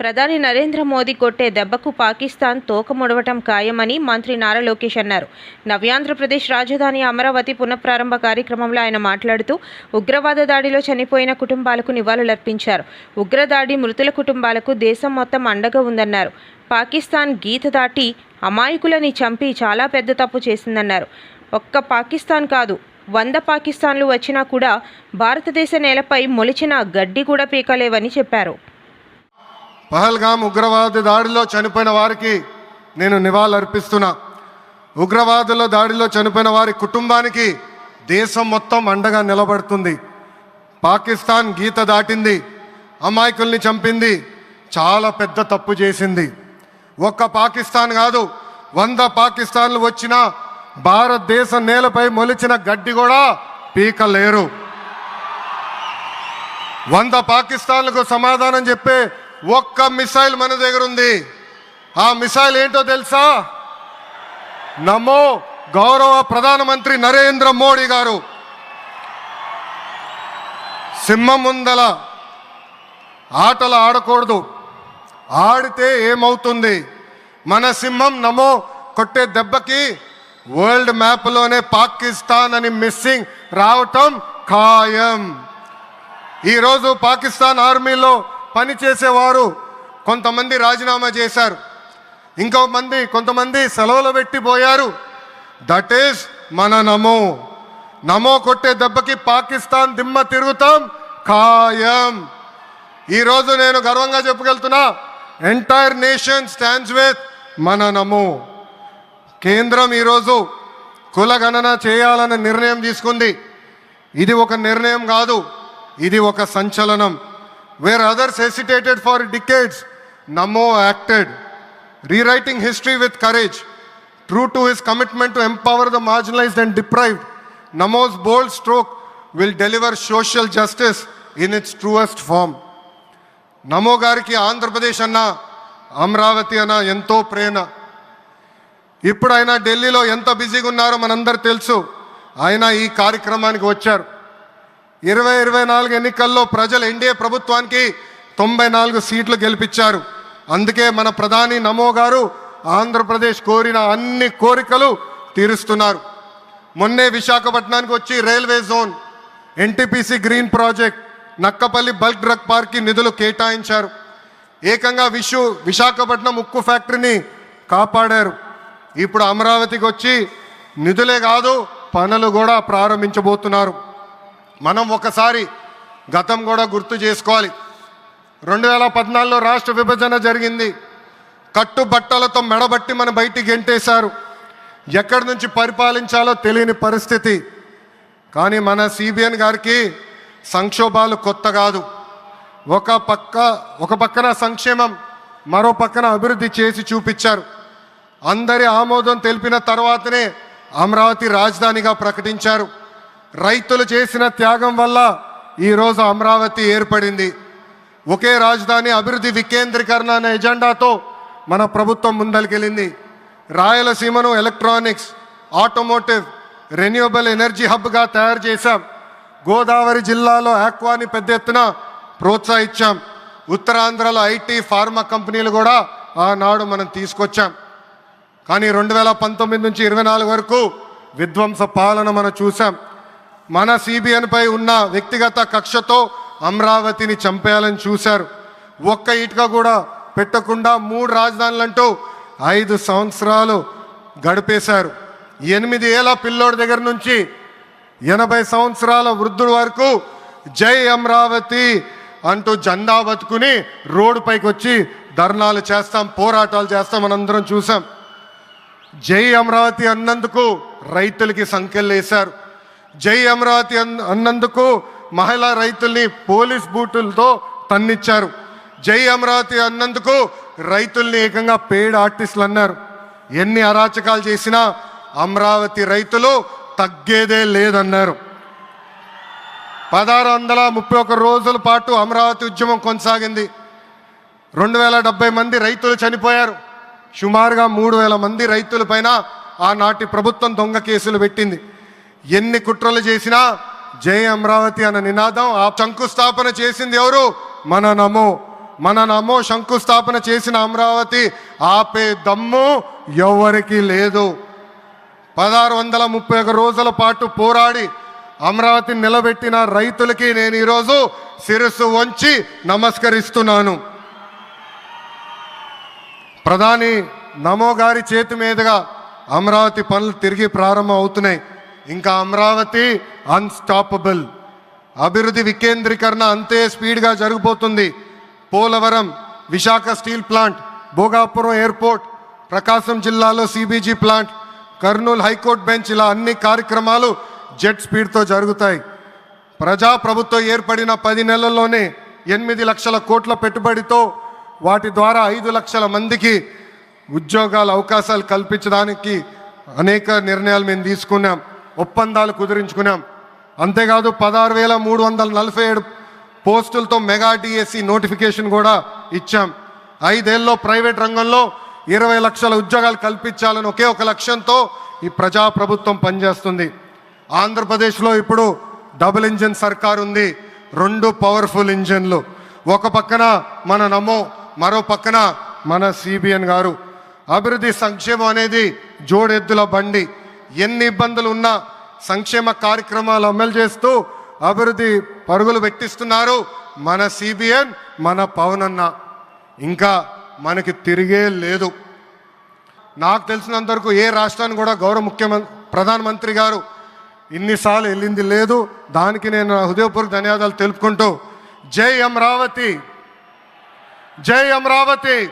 ప్రధాని నరేంద్ర మోదీ కొట్టే దెబ్బకు పాకిస్తాన్ తోకముడవటం ఖాయమని మంత్రి నారా లోకేష్ అన్నారు. నవ్యాంధ్రప్రదేశ్ రాజధాని అమరావతి పునఃప్రారంభ కార్యక్రమంలో ఆయన మాట్లాడుతూ ఉగ్రవాద దాడిలో చనిపోయిన కుటుంబాలకు నివాళులర్పించారు ఉగ్రదాడి మృతుల కుటుంబాలకు దేశం మొత్తం అండగా ఉందన్నారు. పాకిస్తాన్ గీత దాటి అమాయకులని చంపి చాలా పెద్ద తప్పు చేసిందన్నారు. ఒక్క పాకిస్తాన్ కాదు వంద పాకిస్తాన్లు వచ్చినా కూడా భారతదేశ నేలపై మొలిచిన గడ్డి కూడా పీకలేవని చెప్పారు. పహల్గామ్ ఉగ్రవాద దాడిలో చనిపోయిన వారికి నేను నివాళులర్పిస్తున్నా. ఉగ్రవాదుల దాడిలో చనిపోయిన వారి కుటుంబానికి దేశం మొత్తం అండగా నిలబడుతుంది. పాకిస్తాన్ గీత దాటింది. అమాయకుల్ని చంపింది. చాలా పెద్ద తప్పు చేసింది. ఒక్క పాకిస్తాన్ కాదు వంద పాకిస్తాన్లు వచ్చినా భారతదేశ నేలపై మొలిచిన గడ్డి కూడా పీకలేరు. వంద పాకిస్తాన్లకు సమాధానం చెప్పే ఒక్క మిసైల్ మన దగ్గర ఉంది. ఆ మిసైల్ ఏంటో తెలుసా? నమో గౌరవ ప్రధానమంత్రి నరేంద్ర మోడీ గారు. సింహం ముందల ఆటలు ఆడకూడదు. ఆడితే ఏమవుతుంది? మన సింహం నమో కొట్టే దెబ్బకి వరల్డ్ మ్యాప్లోనే పాకిస్తాన్ అని మిస్సింగ్ రావటం ఖాయం. ఈరోజు పాకిస్తాన్ ఆర్మీలో పనిచేసేవారు కొంతమంది రాజీనామా చేశారు. ఇంకో మంది కొంతమంది సెలవులు పెట్టిపోయారు దట్ ఈస్ మన నమో. నమో కొట్టే దెబ్బకి పాకిస్తాన్ దిమ్మ తిరుగుతాం ఖాయం. ఈరోజు నేను గర్వంగా చెప్పగలుగుతున్నా ఎంటైర్ నేషన్ స్టాండ్స్ విత్ మన నమో. కేంద్రం ఈరోజు కులగణన చేయాలన్న నిర్ణయం తీసుకుంది. ఇది ఒక నిర్ణయం కాదు ఇది ఒక సంచలనం. Where others hesitated for decades Namo acted rewriting history with courage true to his commitment to empower the marginalised and deprived Namo's bold stroke will deliver social justice in its truest form Namo గారికి ఆంధ్రప్రదేశ్ అన్న అమరావతి అన్న ఎంతో ప్రేమ ఇప్పుడు ఆయన ఢిల్లీలో ఎంత బిజీగా ఉన్నారో మనందరు తెలుసు. ఆయన ఈ కార్యక్రమానికి వచ్చారు. ఇరవై ఇరవై నాలుగు ఎన్నికల్లో ప్రజలు ఎన్డీఏ ప్రభుత్వానికి తొంభై నాలుగు సీట్లు గెలిపించారు. అందుకే మన ప్రధాని నమో గారు ఆంధ్రప్రదేశ్ కోరిన అన్ని కోరికలు తీరుస్తున్నారు. మొన్నే విశాఖపట్నానికి వచ్చి railway zone NTPC green project Nakkapalli bulk drug పార్క్కి నిధులు కేటాయించారు. ఏకంగా విషు విశాఖపట్నం ఉక్కు ఫ్యాక్టరీని కాపాడారు. ఇప్పుడు అమరావతికి వచ్చి నిధులే కాదు పనులు కూడా ప్రారంభించబోతున్నారు. మనం ఒకసారి గతం కూడా గుర్తు చేసుకోవాలి. రెండు వేల పద్నాలుగులో రాష్ట్ర విభజన జరిగింది. కట్టుబట్టలతో మెడబట్టి మన బయటికి గెంటేశారు. ఎక్కడి నుంచి పరిపాలించాలో తెలియని పరిస్థితి. కానీ మన సిబిఎన్ గారికి సంక్షోభాలు కొత్త కాదు. ఒక పక్క ఒక పక్కన సంక్షేమం మరో పక్కన అభివృద్ధి చేసి చూపించారు. అందరి ఆమోదం తెలిపిన తర్వాతనే అమరావతి రాజధానిగా ప్రకటించారు. రైతులు చేసిన త్యాగం వల్ల ఈరోజు అమరావతి ఏర్పడింది. ఒకే రాజధాని అభివృద్ధి వికేంద్రీకరణ అనే ఎజెండాతో మన ప్రభుత్వం ముందలికెళ్ళింది రాయలసీమను ఎలక్ట్రానిక్స్ ఆటోమోటివ్ రెన్యూబుల్ ఎనర్జీ హబ్గా తయారు చేశాం. గోదావరి జిల్లాలో ఆక్వాని పెద్ద ఎత్తున ప్రోత్సహించాం. ఉత్తరాంధ్రలో ఐటీ ఫార్మా కంపెనీలు కూడా ఆనాడు మనం తీసుకొచ్చాం. కానీ రెండు వేల పంతొమ్మిది నుంచి ఇరవై నాలుగు వరకు విధ్వంస పాలన మనం చూసాం మన సిబిఎన్పై ఉన్న వ్యక్తిగత కక్షతో అమరావతిని చంపేయాలని చూశారు. ఒక్క ఇటుక కూడా పెట్టకుండా మూడు రాజధానులంటూ ఐదు సంవత్సరాలు గడిపేశారు. ఎనిమిది ఏళ్ళ పిల్లోడి దగ్గర నుంచి ఎనభై సంవత్సరాల వృద్ధుడు వరకు జై అమరావతి అంటూ జెండా బతుకుని రోడ్డుపైకి వచ్చి ధర్నాలు చేస్తాం పోరాటాలు చేస్తాం మనందరం చూసాం జై అమరావతి అన్నందుకు రైతులకి సంఖ్యలు వేశారు. జై అమరావతి అన్- అన్నందుకు మహిళా రైతుల్ని పోలీస్ బూటులతో తన్నిచ్చారు. జై అమరావతి అన్నందుకు రైతుల్ని ఏకంగా పేడ్ ఆర్టిస్టులు అన్నారు. ఎన్ని అరాచకాలు చేసినా అమరావతి రైతులు తగ్గేదే లేదన్నారు. పదహారు వందల ముప్పై ఒక్క రోజుల పాటు అమరావతి ఉద్యమం కొనసాగింది. రెండు వేల డెబ్బై మంది రైతులు చనిపోయారు. సుమారుగా మూడు వేల మంది రైతుల పైన ఆనాటి ప్రభుత్వం దొంగ కేసులు పెట్టింది. ఎన్ని కుట్రలు చేసినా జై అమరావతి అన్న నినాదం ఆ శంకుస్థాపన చేసింది ఎవరు? మన నమో. మన నమో శంకుస్థాపన చేసిన అమరావతి ఆపే దమ్ము ఎవరికి లేదు. పదహారు వందల ముప్పై ఒక రోజుల పాటు పోరాడి అమరావతిని నిలబెట్టిన రైతులకి నేను ఈరోజు శిరస్సు వంచి నమస్కరిస్తున్నాను. ప్రధాని నమో గారి చేతి మీదుగా అమరావతి పనులు తిరిగి ప్రారంభం అవుతున్నాయి. ఇంకా అమరావతి అన్స్టాపబుల్ అభివృద్ధి వికేంద్రీకరణ అంతే స్పీడ్గా జరిగిపోతుంది Polavaram Visakha steel plant Bhogapuram airport Prakasam జిల్లాలో CBG plant Kurnool high court bench ఇలా అన్ని కార్యక్రమాలు జెట్ స్పీడ్తో జరుగుతాయి. ప్రజా ప్రభుత్వం ఏర్పడిన పది నెలల్లోనే ఎనిమిది లక్షల కోట్ల పెట్టుబడితో వాటి ద్వారా ఐదు లక్షల మందికి ఉద్యోగాల అవకాశాలు కల్పించడానికి అనేక నిర్ణయాలు మేము తీసుకున్నాం. ఒప్పందాలు కుదిరించుకున్నాం. అంతేకాదు పదహారు వేల మూడు వందల నలభై ఏడు పోస్టులతో మెగా డిఎస్సి నోటిఫికేషన్ కూడా ఇచ్చాం. ఐదేళ్ళలో ప్రైవేట్ రంగంలో ఇరవై లక్షల ఉద్యోగాలు కల్పించాలని ఒకే ఒక లక్ష్యంతో ఈ ప్రజా ప్రభుత్వం పనిచేస్తుంది. ఆంధ్రప్రదేశ్లో ఇప్పుడు డబుల్ ఇంజిన్ సర్కార్ ఉంది. రెండు పవర్ఫుల్ ఇంజిన్లు. ఒక పక్కన మన నమో మరో పక్కన మన సిబిఎన్ గారు. అభివృద్ధి సంక్షేమం అనేది జోడెద్దుల బండి. ఎన్ని ఇబ్బందులు ఉన్నా సంక్షేమ కార్యక్రమాలు అమలు చేస్తూ అభివృద్ధి పరుగులు పెట్టిస్తున్నారు మన సిబిఎన్ మన పవన్ అన్న ఇంకా మనకి తిరిగే లేదు. నాకు తెలిసినంత వరకు ఏ రాష్ట్రాన్ని కూడా గౌరవ ముఖ్యమంత్రి ప్రధానమంత్రి గారు ఇన్నిసార్లు వెళ్ళింది లేదు. దానికి నేను నా హృదయపూర్వక ధన్యవాదాలు తెలుపుకుంటూ జై అమరావతి! జై అమరావతి!